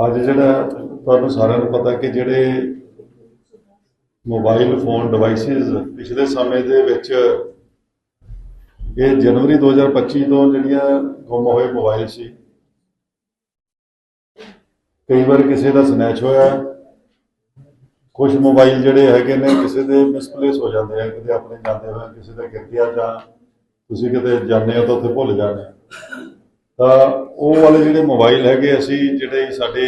ਅੱਜ ਜਿਹੜਾ ਤੁਹਾਨੂੰ ਸਾਰਿਆਂ ਨੂੰ ਪਤਾ ਕਿ ਜਿਹੜੇ ਮੋਬਾਈਲ ਫੋਨ ਡਿਵਾਈਸਿਸ ਪਿਛਲੇ ਸਮੇਂ ਦੇ ਵਿੱਚ ਇਹ ਜਨਵਰੀ 2025 ਤੋਂ ਜਿਹੜੀਆਂ ਗੁੰਮ ਹੋਏ ਮੋਬਾਈਲ ਸੀ, ਕਈ ਵਾਰ ਕਿਸੇ ਦਾ ਸਨੈਚ ਹੋਇਆ ਕੁਝ ਮੋਬਾਈਲ ਜਿਹੜੇ ਹੈਗੇ ਨੇ ਕਿਸੇ ਦੇ ਮਿਸਪਲੇਸ ਹੋ ਜਾਂਦੇ ਆ, ਕਿਤੇ ਆਪਣੇ ਜਾਂਦੇ ਹੋਏ ਕਿਸੇ ਦਾ ਗਿਰ ਗਿਆ ਜਾਂ ਤੁਸੀਂ ਕਿਤੇ ਜਾਂਦੇ ਹੋ ਤਾਂ ਉੱਥੇ ਭੁੱਲ ਜਾਂਦੇ ਤਾਂ ਉਹ ਵਾਲੇ ਜਿਹੜੇ ਮੋਬਾਈਲ ਹੈਗੇ ਅਸੀਂ, ਜਿਹੜੇ ਸਾਡੇ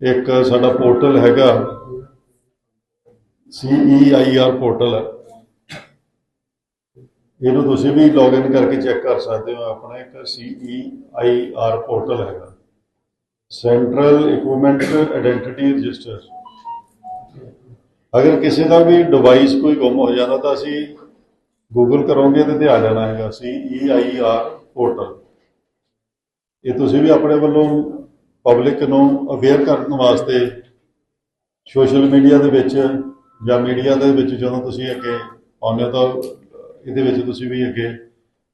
ਇੱਕ ਸਾਡਾ ਪੋਰਟਲ ਹੈਗਾ CEIR ਪੋਰਟਲ ਇਹਨੂੰ ਤੁਸੀਂ ਵੀ ਲੌਗਇਨ ਕਰਕੇ ਚੈੱਕ ਕਰ ਸਕਦੇ ਹੋ, ਆਪਣਾ ਇੱਕ CEIR ਪੋਰਟਲ ਹੈਗਾ। ਸੈਂਟਰਲ ਇਕਵਿਪਮੈਂਟ ਆਇਡੈਂਟੀਟੀ ਰਜਿਸਟਰ ਅਗਰ ਕਿਸੇ ਦਾ ਵੀ ਡਿਵਾਈਸ ਕੋਈ ਗੁੰਮ ਹੋ ਜਾਂਦਾ ਤਾਂ ਅਸੀਂ ਗੂਗਲ ਕਰੋਗੇ ਤੇ ਤੇ ਆ ਜਾਣਾ ਹੈਗਾ CEIR ਪੋਰਟਲ ਇਹ ਤੁਸੀਂ ਵੀ ਆਪਣੇ ਵੱਲੋਂ ਪਬਲਿਕ ਨੂੰ ਅਵੇਅਰ ਕਰਨ ਵਾਸਤੇ ਸੋਸ਼ਲ ਮੀਡੀਆ ਦੇ ਵਿੱਚ ਜਾਂ ਮੀਡੀਆ ਦੇ ਵਿੱਚ ਜਦੋਂ ਤੁਸੀਂ ਅੱਗੇ ਆਉਂਦੇ ਹੋ ਤਾਂ ਇਹਦੇ ਵਿੱਚ ਤੁਸੀਂ ਵੀ ਅੱਗੇ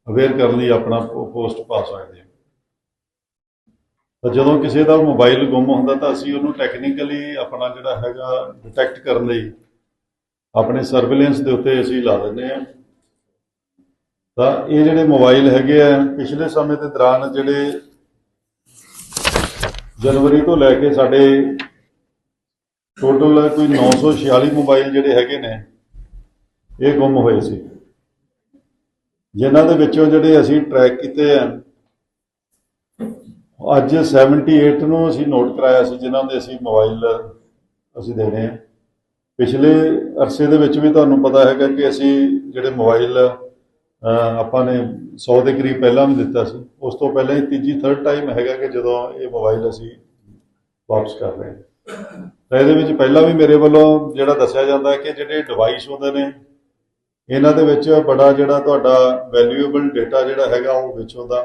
ਅਵੇਅਰ ਕਰਨ ਲਈ ਆਪਣਾ ਪੋਸਟ ਪਾ ਸਕਦੇ ਹੋ। ਤਾਂ ਜਦੋਂ ਕਿਸੇ ਦਾ ਮੋਬਾਈਲ ਗੁੰਮ ਹੁੰਦਾ ਤਾਂ ਅਸੀਂ ਉਹਨੂੰ ਟੈਕਨੀਕਲੀ ਆਪਣਾ ਜਿਹੜਾ ਹੈਗਾ ਡਿਟੈਕਟ ਕਰਨ ਲਈ ਆਪਣੇ ਸਰਵੇਲੈਂਸ ਦੇ ਉੱਤੇ ਅਸੀਂ ਲਾ ਦਿੰਦੇ ਹਾਂ। ਤਾਂ ਇਹ ਜਿਹੜੇ ਮੋਬਾਈਲ ਹੈਗੇ ਆ, ਪਿਛਲੇ ਸਮੇਂ ਦੇ ਦੌਰਾਨ ਜਿਹੜੇ ਜਨਵਰੀ ਤੋਂ ਲੈ ਕੇ ਸਾਡੇ ਟੋਟਲ ਕੋਈ 946 ਮੋਬਾਈਲ ਜਿਹੜੇ ਹੈਗੇ ਨੇ, ਇਹ ਗੁੰਮ ਹੋਏ ਸੀ। ਜਿਨ੍ਹਾਂ ਦੇ ਵਿੱਚੋਂ ਜਿਹੜੇ ਅਸੀਂ ਟਰੈਕ ਕੀਤੇ ਆ, ਅੱਜ 78 ਨੂੰ ਅਸੀਂ ਨੋਟ ਕਰਾਇਆ ਸੀ, ਜਿਨ੍ਹਾਂ ਦੇ ਅਸੀਂ ਮੋਬਾਈਲ ਅਸੀਂ ਦੇਣੇ ਆ। ਪਿਛਲੇ ਅਰਸੇ ਦੇ ਵਿੱਚ ਵੀ ਤੁਹਾਨੂੰ ਪਤਾ ਹੈਗਾ ਕਿ ਅਸੀਂ ਜਿਹੜੇ ਮੋਬਾਈਲ ਆਪਾਂ ਨੇ 100 ਦੇ ਕਰੀਬ ਪਹਿਲਾਂ ਵੀ ਦਿੱਤਾ ਸੀ। ਉਸ ਤੋਂ ਪਹਿਲਾਂ ਇਹ ਤੀਜੀ ਥਰਡ ਟਾਈਮ ਹੈਗਾ ਕਿ ਜਦੋਂ ਇਹ ਮੋਬਾਈਲ ਅਸੀਂ ਵਾਪਸ ਕਰ ਰਹੇ ਹਾਂ। ਤਾਂ ਇਹਦੇ ਵਿੱਚ ਪਹਿਲਾਂ ਵੀ ਮੇਰੇ ਵੱਲੋਂ ਜਿਹੜਾ ਦੱਸਿਆ ਜਾਂਦਾ ਹੈ ਕਿ ਜਿਹੜੇ ਡਿਵਾਈਸ ਹੁੰਦੇ ਨੇ, ਇਹਨਾਂ ਦੇ ਵਿੱਚ ਬੜਾ ਜਿਹੜਾ ਤੁਹਾਡਾ ਵੈਲਿਊਏਬਲ ਡਾਟਾ ਜਿਹੜਾ ਹੈਗਾ ਉਹ ਵਿੱਚ ਹੁੰਦਾ।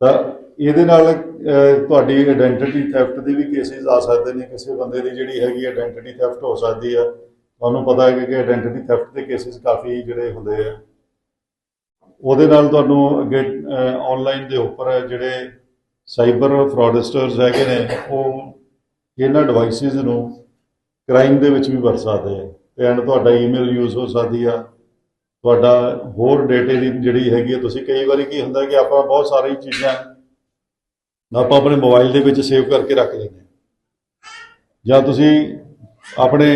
ਤਾਂ ਇਹਦੇ ਨਾਲ ਤੁਹਾਡੀ ਆਇਡੈਂਟੀਟੀ ਥੈਫਟ ਦੇ ਵੀ ਕੇਸਿਸ ਆ ਸਕਦੇ ਨੇ। ਕਿਸੇ ਬੰਦੇ ਦੀ ਜਿਹੜੀ ਹੈਗੀ ਆਇਡੈਂਟੀਟੀ ਥੈਫਟ ਹੋ ਸਕਦੀ ਆ। ਤੁਹਾਨੂੰ ਪਤਾ ਹੈ ਕਿ ਆਇਡੈਂਟੀਟੀ ਥੈਫਟ ਦੇ ਕੇਸਿਸ ਕਾਫੀ ਜਿਹੜੇ ਹੁੰਦੇ ਆ। ਉਹਦੇ ਨਾਲ ਤੁਹਾਨੂੰ ਅੱਗੇ ਆਨਲਾਈਨ ਦੇ ਉੱਪਰ ਜਿਹੜੇ ਸਾਈਬਰ ਫਰਾਡਸਟਰਸ ਹੈਗੇ ਨੇ, ਉਹ ਇਹਨਾਂ ਡਿਵਾਈਸਿਸ ਨੂੰ ਕ੍ਰਾਈਮ ਦੇ ਵਿੱਚ ਵੀ ਵਰਤ ਸਕਦੇ ਆ। ਤੇ ਐਂਡ ਤੁਹਾਡਾ ਈਮੇਲ ਯੂਜ਼ ਹੋ ਸਕਦੀ ਆ। ਤੁਹਾਡਾ ਹੋਰ ਡੇਟੇ ਦੀ ਜਿਹੜੀ ਹੈਗੀ ਆ, ਤੁਸੀਂ ਕਈ ਵਾਰੀ ਕੀ ਹੁੰਦਾ ਕਿ ਆਪਾਂ ਬਹੁਤ ਸਾਰੀ ਚੀਜ਼ਾਂ ਆਪਾਂ ਆਪਣੇ ਮੋਬਾਈਲ ਦੇ ਵਿੱਚ ਸੇਵ ਕਰਕੇ ਰੱਖ ਲੈਂਦੇ ਜਾਂ ਤੁਸੀਂ ਆਪਣੇ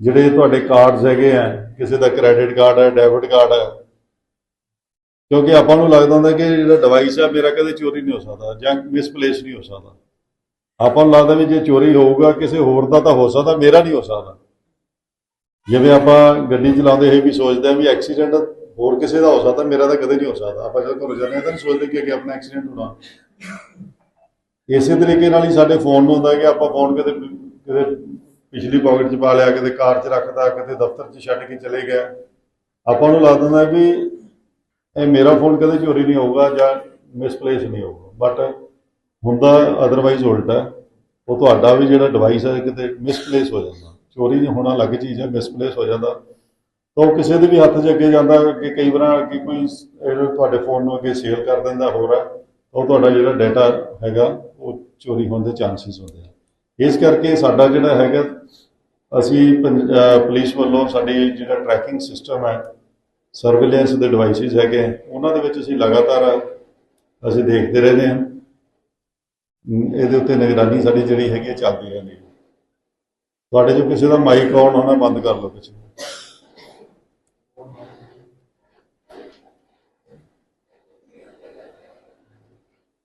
ਜਿਹੜੇ ਤੁਹਾਡੇ ਕਾਰਡਸ ਹੈਗੇ ਆ, ਕਿਸੇ ਦਾ ਕ੍ਰੈਡਿਟ ਕਾਰਡ ਹੈ ਡੈਬਿਟ ਕਾਰਡ ਹੈ। ਕਿਉਂਕਿ ਆਪਾਂ ਨੂੰ ਲੱਗਦਾ ਹੁੰਦਾ ਕਿ ਜਿਹੜਾ ਡਿਵਾਈਸ ਹੈ ਮੇਰਾ ਕਦੇ ਚੋਰੀ ਨਹੀਂ ਹੋ ਸਕਦਾ ਜਾਂ ਮਿਸਪਲੇਸ ਨਹੀਂ ਹੋ ਸਕਦਾ। ਆਪਾਂ ਨੂੰ ਲੱਗਦਾ ਵੀ ਜੇ ਚੋਰੀ ਹੋਊਗਾ ਕਿਸੇ ਹੋਰ ਦਾ ਤਾਂ ਹੋ ਸਕਦਾ, ਮੇਰਾ ਨਹੀਂ ਹੋ ਸਕਦਾ। ਜਿਵੇਂ ਆਪਾਂ ਗੱਡੀ ਚਲਾਉਂਦੇ ਹੋਏ ਵੀ ਸੋਚਦੇ ਆ ਵੀ ਐਕਸੀਡੈਂਟ ਹੋਰ ਕਿਸੇ ਦਾ ਹੋ ਸਕਦਾ, ਮੇਰਾ ਤਾਂ ਕਦੇ ਨਹੀਂ ਹੋ ਸਕਦਾ। ਆਪਾਂ ਜਦੋਂ ਘਰੋਂ ਜਾਂਦੇ ਆ ਤਾਂ ਨਹੀਂ ਸੋਚਦੇ ਕਿ ਅੱਗੇ ਆਪਣਾ ਐਕਸੀਡੈਂਟ ਹੋਣਾ। ਇਸੇ ਤਰੀਕੇ ਨਾਲ ਹੀ ਸਾਡੇ ਫੋਨ ਨੂੰ ਹੁੰਦਾ ਕਿ ਆਪਾਂ ਫੋਨ ਕਦੇ ਕਿਤੇ ਪਿਛਲੀ ਪਾਕਟ 'ਚ ਪਾ ਲਿਆ, ਕਿਤੇ ਕਾਰ 'ਚ ਰੱਖਦਾ ਕਿਤੇ ਦਫ਼ਤਰ 'ਚ ਛੱਡ ਕੇ ਚਲੇ ਗਿਆ। ਆਪਾਂ ਨੂੰ ਲੱਗਦਾ ਹੁੰਦਾ ਵੀ ਇਹ ਮੇਰਾ ਫੋਨ ਕਦੇ ਚੋਰੀ ਨਹੀਂ ਹੋਊਗਾ ਜਾਂ ਮਿਸਪਲੇਸ ਨਹੀਂ ਹੋਊਗਾ। ਬਟ ਹੁੰਦਾ ਅਦਰਵਾਈਜ਼ ਉਲਟ। ਹੈ ਉਹ ਤੁਹਾਡਾ ਵੀ ਜਿਹੜਾ ਡਿਵਾਈਸ ਹੈ, ਕਿਤੇ ਮਿਸਪਲੇਸ ਹੋ ਜਾਂਦਾ। ਚੋਰੀ ਨਹੀਂ ਹੋਣਾ ਅਲੱਗ ਚੀਜ਼ ਹੈ ਮਿਸਪਲੇਸ ਹੋ ਜਾਂਦਾ। ਤਾਂ ਉਹ ਕਿਸੇ ਦੇ ਵੀ ਹੱਥ 'ਚ ਅੱਗੇ ਜਾਂਦਾ ਕਿ ਕਈ ਵਾਰ ਕਿ ਕੋਈ ਤੁਹਾਡੇ ਫੋਨ ਨੂੰ ਅੱਗੇ ਸੇਲ ਕਰ ਦਿੰਦਾ ਹੋਰ ਹੈ ਉਹ ਤੁਹਾਡਾ ਜਿਹੜਾ ਡਾਟਾ ਹੈਗਾ, ਉਹ ਚੋਰੀ ਹੋਣ ਦੇ ਚਾਂਸਸ ਹੁੰਦੇ ਆ। ਇਸ ਕਰਕੇ ਸਾਡਾ ਜਿਹੜਾ ਹੈਗਾ, ਅਸੀਂ ਪੰਜ- ਪੁਲਿਸ ਵੱਲੋਂ ਸਾਡੀ ਜਿਹੜਾ ਟਰੈਕਿੰਗ ਸਿਸਟਮ ਹੈ ਸਰਵੇਲੈਂਸ ਦੇ ਡਿਵਾਈਸਿਸ ਹੈਗੇ ਉਹਨਾਂ ਦੇ ਵਿੱਚ ਅਸੀਂ ਲਗਾਤਾਰ ਅਸੀਂ ਦੇਖਦੇ ਰਹਿੰਦੇ ਹਾਂ। ਇਹਦੇ ਉੱਤੇ ਨਿਗਰਾਨੀ ਸਾਡੀ ਜਿਹੜੀ ਹੈਗੀ ਹੈ ਚੱਲਦੀ ਰਹਿੰਦੀ ਹੈ। ਤੁਹਾਡੇ ਜੋ ਕਿਸੇ ਦਾ ਮਾਈਕ ਆਨ ਹੋਣਾ ਬੰਦ ਕਰ ਲਓ ਪਿੱਛੇ।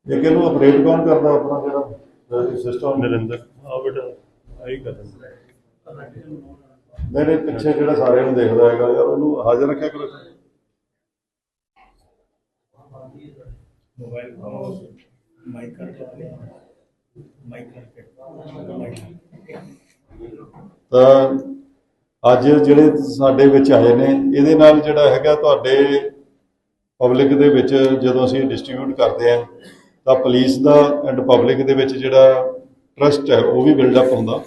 ਇਹ ਕਿਹਨੂੰ ਆਪਰੇਟ ਕੌਣ ਕਰਦਾ ਆਪਣਾ ਜਿਹੜਾ? ਸਿਸਟਮ ਨਰਿੰਦਰ ਆ ਬੇਟਾ ਆਈ ਕਰ ਦਿੰਦਾ ਮੇਰੇ ਪਿੱਛੇ ਜਿਹੜਾ ਸਾਰਿਆਂ ਨੂੰ ਦੇਖਦਾ ਹੈਗਾ ਯਾਰ ਉਹਨੂੰ ਹਾਜ਼ਰ ਰੱਖਿਆ ਕਰੋ ਮੋਬਾਈਲ ਮਾਈਕ ਕਰਕੇ ਮਾਈਕ ਕਰਕੇ ਤਾਂ ਅੱਜ ਜਿਹੜੇ ਸਾਡੇ ਵਿੱਚ ਆਏ ਨੇ ਇਹਦੇ ਨਾਲ ਜਿਹੜਾ ਹੈਗਾ ਤੁਹਾਡੇ ਪਬਲਿਕ ਦੇ ਵਿੱਚ ਜਦੋਂ ਅਸੀਂ ਡਿਸਟ੍ਰੀਬਿਊਟ ਕਰਦੇ ਆ ਤਾਂ ਪੁਲਿਸ ਦਾ ਐਂਡ ਪਬਲਿਕ ਦੇ ਵਿੱਚ ਜਿਹੜਾ ਟਰਸਟ ਹੈ, ਉਹ ਵੀ ਬਿਲਡ ਅਪ ਹੁੰਦਾ।